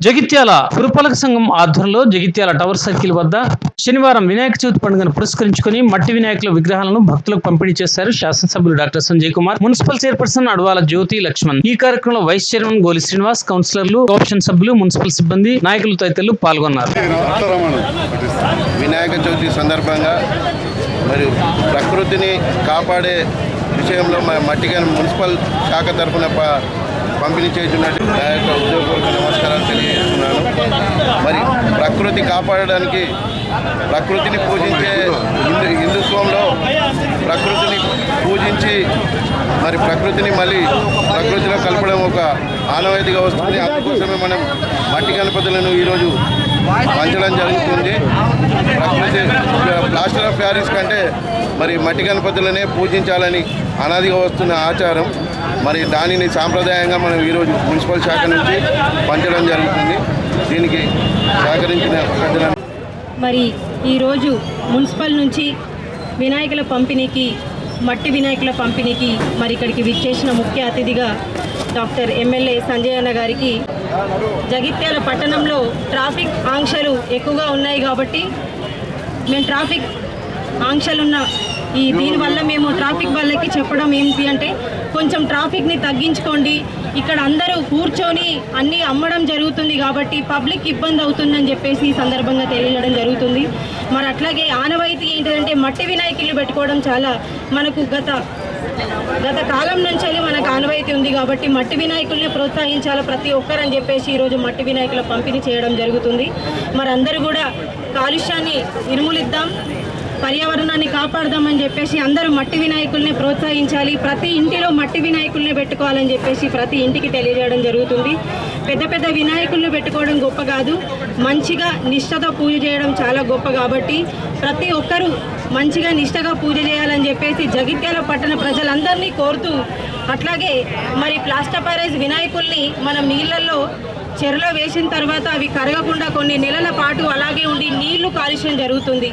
జగిత్యాల పురపాలక సంఘం ఆధ్వర్యంలో జగిత్యాల టవర్ సర్కిల్ వద్ద శనివారం వినాయక చవితి పండుగను పురస్కరించుకుని మట్టి వినాయకుల విగ్రహాలను భక్తులకు పంపిణీ చేశారు శాసనసభ్యులు doctor Sanjay Kumar municipal chairperson Adavala Jyothi Laxman. ఈ కార్యక్రమంలో వైస్ చైర్మన్ గోలి శ్రీనివాస్ కౌన్సిలర్లు కోఆప్షన్ సభ్యులు మున్సిపల్ సిబ్బంది నాయకులు తదితరులు పాల్గొన్నారు. వినాయక చవితి సందర్భంగా మరి ప్రకృతిని కాపాడే విషయంలో మట్టిగా మున్సిపల్ శాఖ తరఫున పంపిణీ చేస్తున్నట్టు నా యొక్క ఉద్యోగపూర్వక నమస్కారాలు తెలియజేస్తున్నాను. మరి ప్రకృతి కాపాడడానికి ప్రకృతిని పూజించే హిందూ హిందుత్వంలో ప్రకృతిని పూజించి మరి ప్రకృతిని మళ్ళీ ప్రకృతిలో కలపడం ఒక ఆనవాయితీగా వస్తుంది. అందుకోసమే మనం మట్టి గణపతులను ఈరోజు పంచడం జరుగుతుంది. ప్రకృతి ప్లాస్టర్ ఆఫ్ ప్యారిస్ కంటే మరి మట్టి గణపతులనే పూజించాలని అనాదిగా వస్తున్న ఆచారం. మరి దానిని సాంప్రదాయంగా మనం ఈరోజు మున్సిపల్ శాఖ నుంచి పంచడం జరుగుతుంది. దీనికి సహకరించిన పెద్దలను మరి ఈరోజు మున్సిపల్ నుంచి వినాయకుల పంపిణీకి మట్టి వినాయకుల పంపిణీకి మరి ఇక్కడికి విచ్చేసిన ముఖ్య అతిథిగా డాక్టర్ ఎమ్మెల్యే సంజయ్ అన్న గారికి జగిత్యాల పట్టణంలో ట్రాఫిక్ ఆంక్షలు ఎక్కువగా ఉన్నాయి కాబట్టి మేము ట్రాఫిక్ ఆంక్షలున్న ఈ దీనివల్ల మేము ట్రాఫిక్ వాళ్ళకి చెప్పడం ఏంటి అంటే కొంచెం ట్రాఫిక్ని తగ్గించుకోండి. ఇక్కడ అందరూ కూర్చొని అన్నీ అమ్మడం జరుగుతుంది కాబట్టి పబ్లిక్ ఇబ్బంది అవుతుందని చెప్పేసి ఈ సందర్భంగా తెలియజేయడం జరుగుతుంది. మరి అట్లాగే ఆనవాయితీ ఏంటంటే మట్టి వినాయకులు పెట్టుకోవడం చాలా మనకు గత గత కాలం నుంచి వెళ్ళి మనకు ఆనవాయితీ ఉంది కాబట్టి మట్టి వినాయకుల్ని ప్రోత్సహించాలి ప్రతి ఒక్కరని చెప్పేసి ఈరోజు మట్టి వినాయకుల పంపిణీ చేయడం జరుగుతుంది. మరి అందరూ కూడా కాలుష్యాన్ని నిర్మూలిద్దాం. పర్యావరణ కాపాడదామని చెప్పేసి అందరూ మట్టి వినాయకుల్ని ప్రోత్సహించాలి. ప్రతి ఇంటిలో మట్టి వినాయకుల్ని పెట్టుకోవాలని చెప్పేసి ప్రతి ఇంటికి తెలియజేయడం జరుగుతుంది. పెద్ద పెద్ద వినాయకుల్ని పెట్టుకోవడం గొప్ప కాదు. మంచిగా నిష్టతో పూజ చేయడం చాలా గొప్ప కాబట్టి ప్రతి ఒక్కరూ మంచిగా నిష్టగా పూజ చేయాలని చెప్పేసి జగిత్యాల పట్టణ ప్రజలందరినీ కోరుతూ అట్లాగే మరి ప్లాస్టపారైజ్ వినాయకుల్ని మనం నీళ్ళల్లో చెరలో వేసిన తర్వాత అవి కరగకుండా కొన్ని నెలల పాటు అలాగే ఉండి నీళ్ళు కాలుష్యం జరుగుతుంది.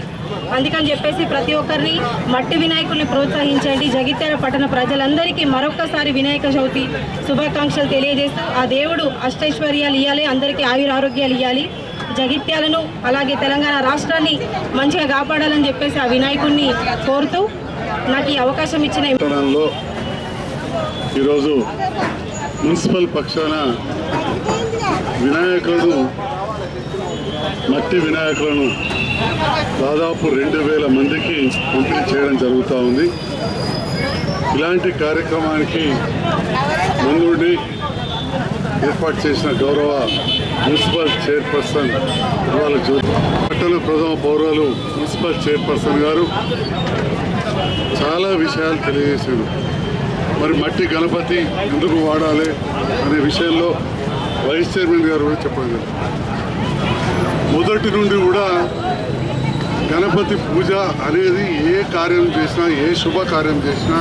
అందుకని చెప్పేసి ప్రతి ఒక్కరిని మట్టి వినాయకుల్ని ప్రోత్సహించండి. జగిత్యాల పట్టణ ప్రజలందరికీ మరొక్కసారి వినాయక చవితి శుభాకాంక్షలు తెలియజేస్తూ ఆ దేవుడు అష్టైశ్వర్యాలు ఇవ్వాలి అందరికీ ఆయురారోగ్యాలు ఇవ్వాలి జగిత్యాలను అలాగే తెలంగాణ రాష్ట్రాన్ని మంచిగా కాపాడాలని చెప్పేసి ఆ వినాయకుడిని కోరుతూ నాకు ఈ అవకాశం ఇచ్చిన ఈరోజు మున్సిపల్ పక్షాన వినాయకులను మట్టి వినాయకులను దాదాపు రెండు వేల మందికి పంపిణీ చేయడం జరుగుతూ ఉంది. ఇలాంటి కార్యక్రమానికి ముందుండి ఏర్పాటు చేసిన గౌరవ మున్సిపల్ చైర్పర్సన్ ఇవాళ జ్యోతి పట్టణ ప్రథమ పౌరులు మున్సిపల్ చైర్పర్సన్ గారు చాలా విషయాలు తెలియజేశారు. మరి మట్టి గణపతి ఎందుకు వాడాలి అనే విషయంలో వైస్ చైర్మన్ గారు కూడా చెప్పడం మొదటి నుండి కూడా గణపతి పూజ అనేది ఏ కార్యం చేసినా ఏ శుభకార్యం చేసినా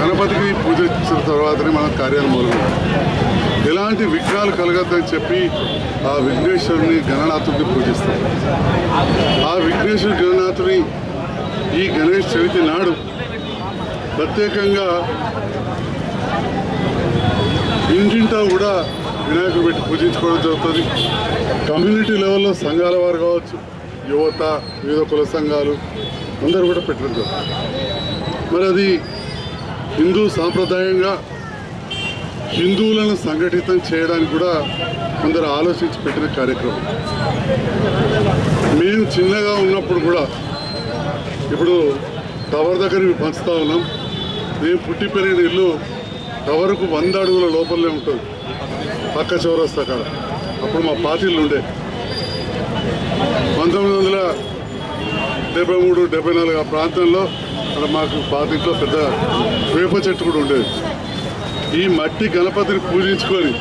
గణపతికి పూజ ఇచ్చిన తర్వాతనే మనం కార్యాలు మొదలు ఎలాంటి విఘ్నాలు కలగద్దని చెప్పి ఆ విఘ్నేశ్వరుని గణనాథుడిని పూజిస్తాం. ఆ విఘ్నేశ్వర గణనాథుని ఈ గణేష్ చవితి నాడు ప్రత్యేకంగా ఇంటింటా కూడా వినాయకుడు పెట్టి పూజించుకోవడం జరుగుతుంది. కమ్యూనిటీ లెవెల్లో సంఘాల వారు కావచ్చు యువత వివిధ కుల సంఘాలు అందరూ కూడా పెట్టడం జరుగుతుంది మరి అది హిందూ సాంప్రదాయంగా హిందువులను సంఘటితం చేయడానికి కూడా కొందరు ఆలోచించి పెట్టిన కార్యక్రమం. మేము చిన్నగా ఉన్నప్పుడు కూడా ఇప్పుడు టవర్ దగ్గర పంచుతా ఉన్నాం. మేము పుట్టి పెరిగిన ఇల్లు టవర్కు వంద అడుగుల లోపలనే ఉంటుంది. పక్క చౌరస్తా కాడ. అప్పుడు మా పార్టీలు ఉండే. పంతొమ్మిది వందల డెబ్బై మూడు డెబ్బై నాలుగు ఆ ప్రాంతంలో అక్కడ మాకు పాతింట్లో పెద్ద వేప చెట్టు కూడా ఉండేది. ఈ మట్టి గణపతిని పూజించుకొని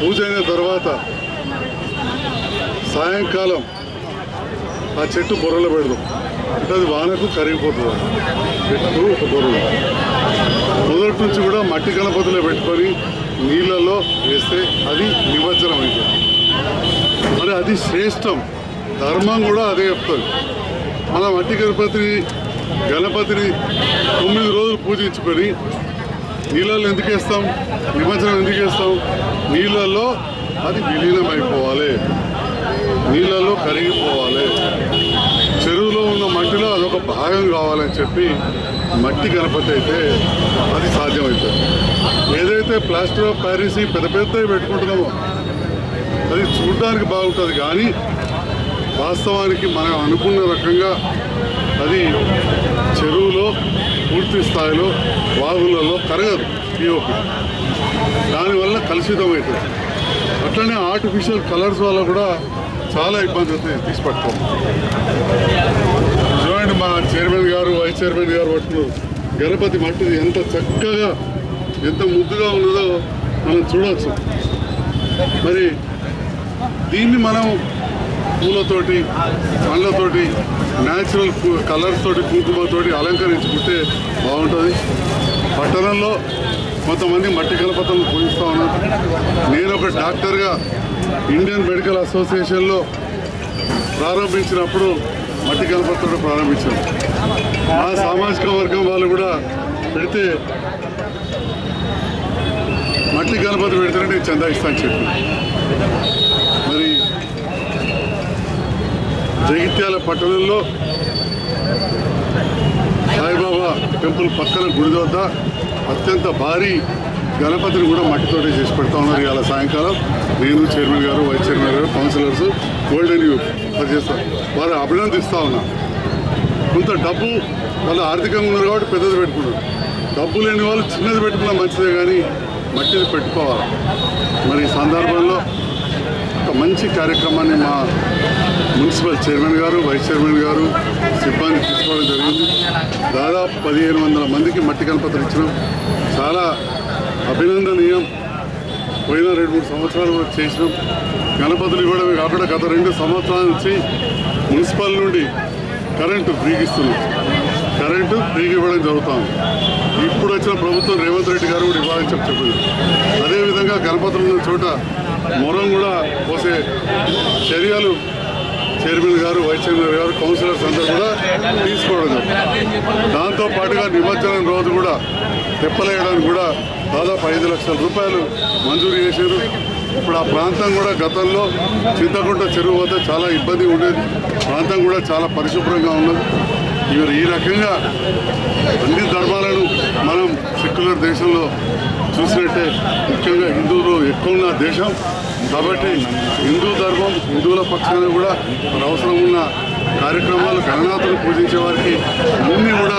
పూజ అయిన తర్వాత సాయంకాలం ఆ చెట్టు బొర్రలో పెడదాం. అంటే అది వానకు కరిగిపోతుంది. చెట్టు ఒక బొర్రలు. మొదటి నుంచి కూడా మట్టి గణపతిలో పెట్టుకొని నీళ్ళలో వేస్తే అది నిమజ్జనం అవుతుంది మరి అది శ్రేష్టం. ధర్మం కూడా అదే చెప్తుంది. మన మట్టి గణపతిని గణపతిని తొమ్మిది రోజులు పూజించుకొని నీళ్ళల్లో ఎందుకు వేస్తాం? నిమజ్జనం ఎందుకు వేస్తాం నీళ్ళల్లో అది విలీనం అయిపోవాలి నీళ్ళలో కరిగిపోవాలి. చెరువులో ఉన్న మట్టిలో అదొక భాగం కావాలని చెప్పి మట్టి గణపతి అయితే అది సాధ్యమవుతుంది ఏదైతే ప్లాస్టర్ ఆఫ్ ప్యారిస్ పెద్ద పెద్దవి పెట్టుకుంటున్నామో అది చూడడానికి బాగుంటుంది కానీ వాస్తవానికి మనం అనుకున్న రకంగా అది చెరువులో పూర్తి స్థాయిలో వాగులలో కరగదు పిఓపి దానివల్ల కలుషితం అవుతుంది అట్లనే ఆర్టిఫిషియల్ కలర్స్ వల్ల కూడా చాలా ఇబ్బంది అవుతుంది తీసి పట్టుకోండి చూడండి మా చైర్మన్ గారు వైస్ చైర్మన్ గారు పట్టుకున్నారు గణపతి మట్టిది ఎంత చక్కగా ఎంత ముద్దుగా ఉన్నదో మనం చూడవచ్చు మరి దీన్ని మనం పూలతోటి పండ్లతోటి న్యాచురల్ కలర్స్ తోటి కుంకుమతోటి అలంకరించుకుంటే బాగుంటుంది. పట్టణంలో కొంతమంది మట్టి కలపతలు పూజిస్తూ ఉన్నారు. నేను ఒక డాక్టర్గా ఇండియన్ మెడికల్ అసోసియేషన్లో ప్రారంభించినప్పుడు మట్టి కలపతతో ప్రారంభించాను. మా సామాజిక వర్గం వాళ్ళు కూడా పెడితే మట్టి గణపతి పెడితేనే నేను చందా ఇస్తాను చెప్పి మరి జగిత్యాల పట్టణంలో సాయిబాబా టెంపుల్ పక్కన గుడి వద్ద అత్యంత భారీ గణపతిని కూడా మట్టితోటే చేసి పెడతా ఉన్నారు ఇవాళ సాయంకాలం. నేను చైర్మన్ గారు వైస్ చైర్మన్ గారు కౌన్సిలర్స్ గోల్డెన్ యూత్ పనిచేస్తారు వారు అభినందిస్తూ ఉన్నా. కొంత డబ్బు వాళ్ళు ఆర్థికంగా ఉన్నారు కాబట్టి పెద్దది పెట్టుకున్నారు. డబ్బు లేని వాళ్ళు చిన్నది పెట్టుకున్నా మంచిదే కానీ మట్టిది పెట్టుకోవాలి. మరి ఈ సందర్భంలో ఒక మంచి కార్యక్రమాన్ని మా మున్సిపల్ చైర్మన్ గారు వైస్ చైర్మన్ గారు సిబ్బంది తీసుకోవడం జరిగింది. దాదాపు పదిహేను వందల మందికి మట్టి గణపతులు ఇచ్చినాం. చాలా అభినందనీయం. పోయిన రెండు మూడు సంవత్సరాలు కూడా చేసినాం. గణపతులు ఇవ్వడమే కాకుండా గత రెండు సంవత్సరాల నుంచి మున్సిపల్ నుండి కరెంటు ఫ్రీకి ఇస్తున్నాం కరెంటు ఫ్రీకి ఇవ్వడం జరుగుతుంది ఇప్పుడు వచ్చిన ప్రభుత్వం రేవంత్ రెడ్డి గారు కూడా ఇవ్వాలని చెప్పి చెప్పింది అదేవిధంగా గణపతులు ఉన్న చోట మొరం కూడా పోసే చర్యలు చైర్మన్ గారు వైస్ చైర్మన్ గారు కౌన్సిలర్స్ అందరూ కూడా తీసుకోవడం దాంతో పాటుగా నిమజ్జనం రోజు కూడా తెప్పలేయడానికి కూడా దాదాపు ఐదు లక్షల రూపాయలు మంజూరు చేశారు. ఇప్పుడు ఆ ప్రాంతం కూడా గతంలో చింతకుంట చెరువు వద్ద చాలా ఇబ్బంది ఉండేది. ప్రాంతం కూడా చాలా పరిశుభ్రంగా ఉన్నది. ఇవి ఈ రకంగా అన్ని ధర్మాలను మనం సెక్యులర్ దేశంలో చూసినట్టే ముఖ్యంగా హిందువులు ఎక్కువ ఉన్న దేశం. కాబట్టి హిందూ ధర్మం హిందువుల పక్షాన కూడా అవసరం ఉన్న కార్యక్రమాలు గణనాథులు పూజించే వారికి అన్నీ కూడా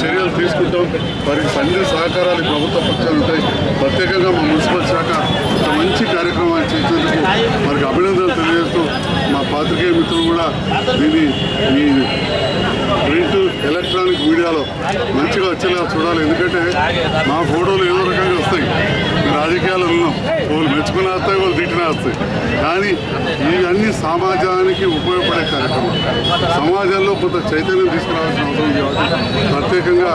చర్యలు తీసుకుంటాం. వారికి అన్ని సహకారాలు ప్రభుత్వ పక్షాలు ఉంటాయి. ప్రత్యేకంగా మా మున్సిపల్ శాఖ ఒక మంచి కార్యక్రమాన్ని చేసేందుకు వారికి అభినందనలు తెలియజేస్తూ మా పాత్రికేయ మిత్రులు కూడా దీన్ని ఈ ప్రింట్ ఎలక్ట్రానిక్ మీడియాలో మంచిగా వచ్చేలా చూడాలి. ఎందుకంటే మా ఫోటోలు ఏదో రకంగా రాజకీయాలు ఉన్నాం. వాళ్ళు మెచ్చుకుని వస్తాయి వాళ్ళు తిట్టిన వస్తాయి కానీ ఇవన్నీ సమాజానికి ఉపయోగపడే కార్యక్రమం. సమాజంలో కొంత చైతన్యం తీసుకురావాల్సిన అవసరం కాబట్టి ప్రత్యేకంగా